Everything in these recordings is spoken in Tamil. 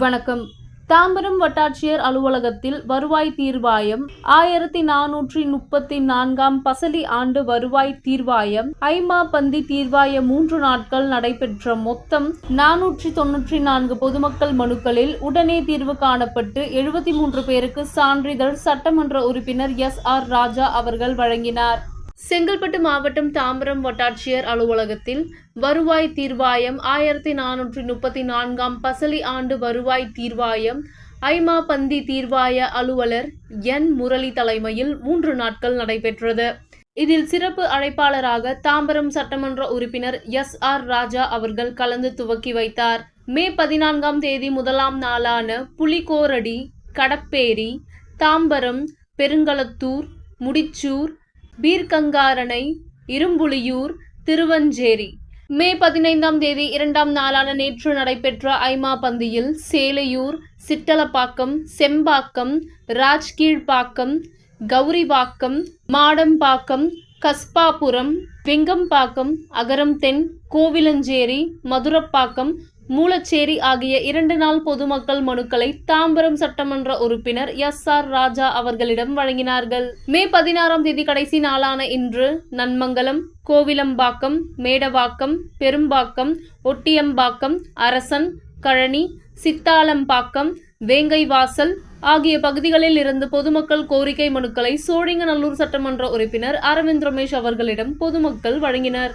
வணக்கம். தாம்பரம் வட்டாட்சியர் அலுவலகத்தில் வருவாய் தீர்வாயம் ஆயிரத்தி நானூற்றி முப்பத்தி நான்காம் பசலி ஆண்டு வருவாய் தீர்வாயம் ஐமா பந்தி தீர்வாய மூன்று நாட்கள் நடைபெற்ற மொத்தம் நானூற்றி தொன்னூற்றி நான்கு பொதுமக்கள் மனுக்களில் உடனே தீர்வு காணப்பட்டு எழுபத்தி மூன்று பேருக்கு சான்றிதழ் சட்டமன்ற உறுப்பினர் எஸ் ஆர் ராஜா அவர்கள் வழங்கினார். செங்கல்பட்டு மாவட்டம் தாம்பரம் வட்டாட்சியர் அலுவலகத்தில் வருவாய் தீர்வாயம் ஆயிரத்தி நானூற்றி முப்பத்தி நான்காம் பசலி ஆண்டு வருவாய் தீர்வாயம் ஐமா பந்தி தீர்வாய அலுவலர் என் முரளி தலைமையில் மூன்று நாட்கள் நடைபெற்றது. இதில் சிறப்பு அழைப்பாளராக தாம்பரம் சட்டமன்ற உறுப்பினர் எஸ் ஆர் ராஜா அவர்கள் கலந்து துவக்கி வைத்தார். மே பதினான்காம் தேதி முதலாம் நாளான புலிகோரடி கடப்பேரி தாம்பரம் பெருங்களத்தூர் முடிச்சூர் பீர்க்கங்காரணை இரும்புலியூர் திருவஞ்சேரி. மே பதினைந்தாம் தேதி இரண்டாம் நாளான நேற்று நடைபெற்ற ஐமா பந்தியில் சேலையூர் சிட்டலப்பாக்கம் செம்பாக்கம் ராஜ்கீழ்பாக்கம் கௌரிவாக்கம் மாடம்பாக்கம் கஸ்பாபுரம் வெங்கம்பாக்கம் அகரம் தென் கோவிலஞ்சேரி மதுரப்பாக்கம் மூலச்சேரி ஆகிய இரண்டு நாள் பொதுமக்கள் மனுக்களை தாம்பரம் சட்டமன்ற உறுப்பினர் எஸ் ஆர் ராஜா அவர்களிடம் வழங்கினார்கள். மே பதினாறாம் தேதி கடைசி நாளான இன்று நன்மங்கலம் கோவிலம்பாக்கம் மேடவாக்கம் பெரும்பாக்கம் ஒட்டியம்பாக்கம் அரசன் கழனி சித்தாலம்பாக்கம் வேங்கைவாசல் ஆகிய பகுதிகளில் இருந்து பொதுமக்கள் கோரிக்கை மனுக்களை சோழிங்கநல்லூர் சட்டமன்ற உறுப்பினர் அரவிந்த் ரமேஷ் அவர்களிடம் பொதுமக்கள் வழங்கினர்.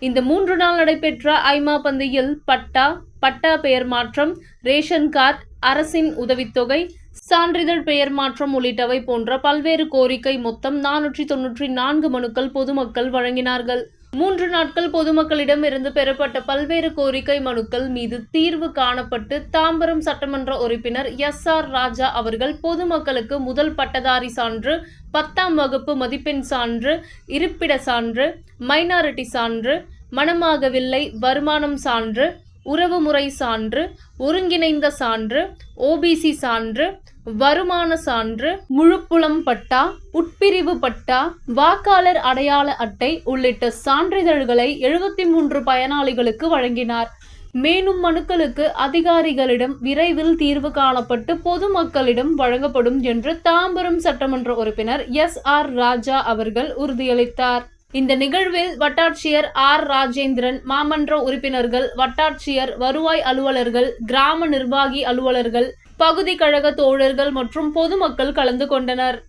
இந்த மூன்று நாள் நடைபெற்ற ஐமா பந்தியில் பட்டா பட்டா பெயர் மாற்றம் ரேஷன் கார்டு அரசின் உதவித்தொகை சான்றிதழ் பெயர் மாற்றம் உள்ளிட்டவை போன்ற பல்வேறு கோரிக்கை மொத்தம் நானூற்றி தொன்னூற்றி நான்கு மனுக்கள் பொதுமக்கள் வழங்கினார்கள். மூன்று நாட்கள் பொதுமக்களிடம் இருந்து பெறப்பட்ட பல்வேறு கோரிக்கை மனுக்கள் மீது தீர்வு காணப்பட்டு தாம்பரம் சட்டமன்ற உறுப்பினர் எஸ் ஆர் ராஜா அவர்கள் பொதுமக்களுக்கு முதல் பட்டதாரி சான்று பத்தாம் வகுப்பு மதிப்பெண் சான்று இருப்பிட சான்று மைனாரிட்டி சான்று மனமாகவில்லை வருமானம் சான்று உறவுமுறை சான்று ஒருங்கிணைந்த சான்று ஓபிசி சான்று வருமான சான்று முழுப்புலம் பட்டா உட்பிரிவு பட்டா வாக்காளர் அடையாள அட்டை உள்ளிட்ட சான்றிதழ்களை எழுபத்தி மூன்று பயனாளிகளுக்கு வழங்கினார். மேலும் மனுக்களுக்கு அதிகாரிகளிடம் விரைவில் தீர்வு காணப்பட்டு பொதுமக்களிடம் வழங்கப்படும் என்று தாம்பரம் சட்டமன்ற உறுப்பினர் எஸ். ஆர். ராஜா அவர்கள் உறுதியளித்தார். இந்த நிகழ்வில் வட்டாட்சியர் ஆர். ராஜேந்திரன் மாமன்ற உறுப்பினர்கள் வட்டாட்சியர் வருவாய் அலுவலர்கள் கிராம நிர்வாகி அலுவலர்கள் பகுதி கழக தோழர்கள் மற்றும் பொதுமக்கள் கலந்து கொண்டனர்.